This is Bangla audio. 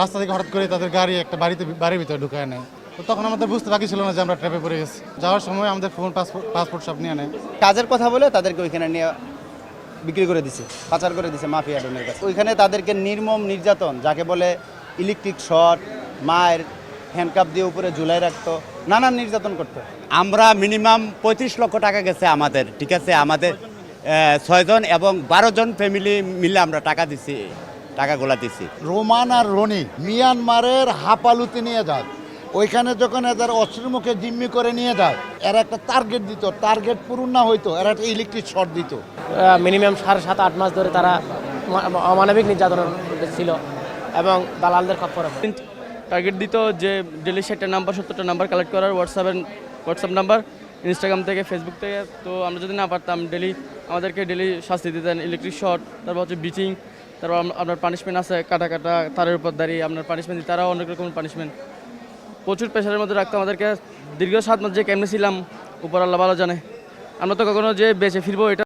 রাস্তা থেকে হঠাৎ করে তাদের গাড়ি একটা বাড়িতে বাড়ির ভিতরে ঢুকায় নেয়। তো তখন আমাদের বুঝতে বাকি ছিল না যে আমরা ট্র্যাপে পড়ে গেছি। যাওয়ার সময় আমাদের ফোন পাসপোর্ট পাসপোর্ট সব নিয়ে নেয়। কাজের কথা বলে তাদেরকে ওইখানে নিয়ে বিক্রি করে দিছে পাচার করে দিছে মাফিয়া ডনের কাছে। ওইখানে তাদেরকে নির্মম নির্যাতন যাকে বলে ইলেকট্রিক শট মায়ের হ্যান্ডকাপ দিয়ে উপরে ঝুলাই রাখতো নানান নির্যাতন করতো। আমরা মিনিমাম পঁয়ত্রিশ লক্ষ টাকা গেছে আমাদের ঠিক আছে? আমাদের ছয়জন এবং বারো জন ফ্যামিলি মিলে আমরা টাকা দিছি। টাকাগুলা দিছি রোমান আর রনি মিয়ানমারের হাপালুতে নিয়ে যায় ওইখানে যখন এদের অস্ত্রের মুখে জিম্মি করে নিয়ে যায় এরা একটা টার্গেট দিত টার্গেট পূরণ না হইতো এরা একটা ইলেকট্রিক শর্ট দিত। মিনিমাম সাড়ে সাত আট মাস ধরে তারা অমানবিক নির্যাতনের মধ্যে ছিল এবং দালালদের খপ্পরে টার্গেট দিত যে ডেলি ষাটটা নাম্বার সত্তরটা নাম্বার কালেক্ট করার হোয়াটসঅ্যাপের হোয়াটসঅ্যাপ নাম্বার ইনস্টাগ্রাম থেকে ফেসবুক থেকে, তো আমরা যদি না পারতাম ডেলি আমাদেরকে ডেলি শাস্তি দিতেন ইলেকট্রিক শর্ট তারপর হচ্ছে বিচিং তারপর আপনার পানিশমেন্ট আছে, কাটা কাটা, তারের উপর দাঁড়িয়ে আপনার পানিশমেন্ট দিই তারাও অনেক রকম পানিশমেন্ট প্রচুর প্রেশারের মধ্যে রাখতো আমাদেরকে। দীর্ঘ সাত মাস যে কেমনে ছিলাম, উপর আল্লাহ ভালো জানে। আমরা তো কখনো যে বেঁচে ফিরবো, এটা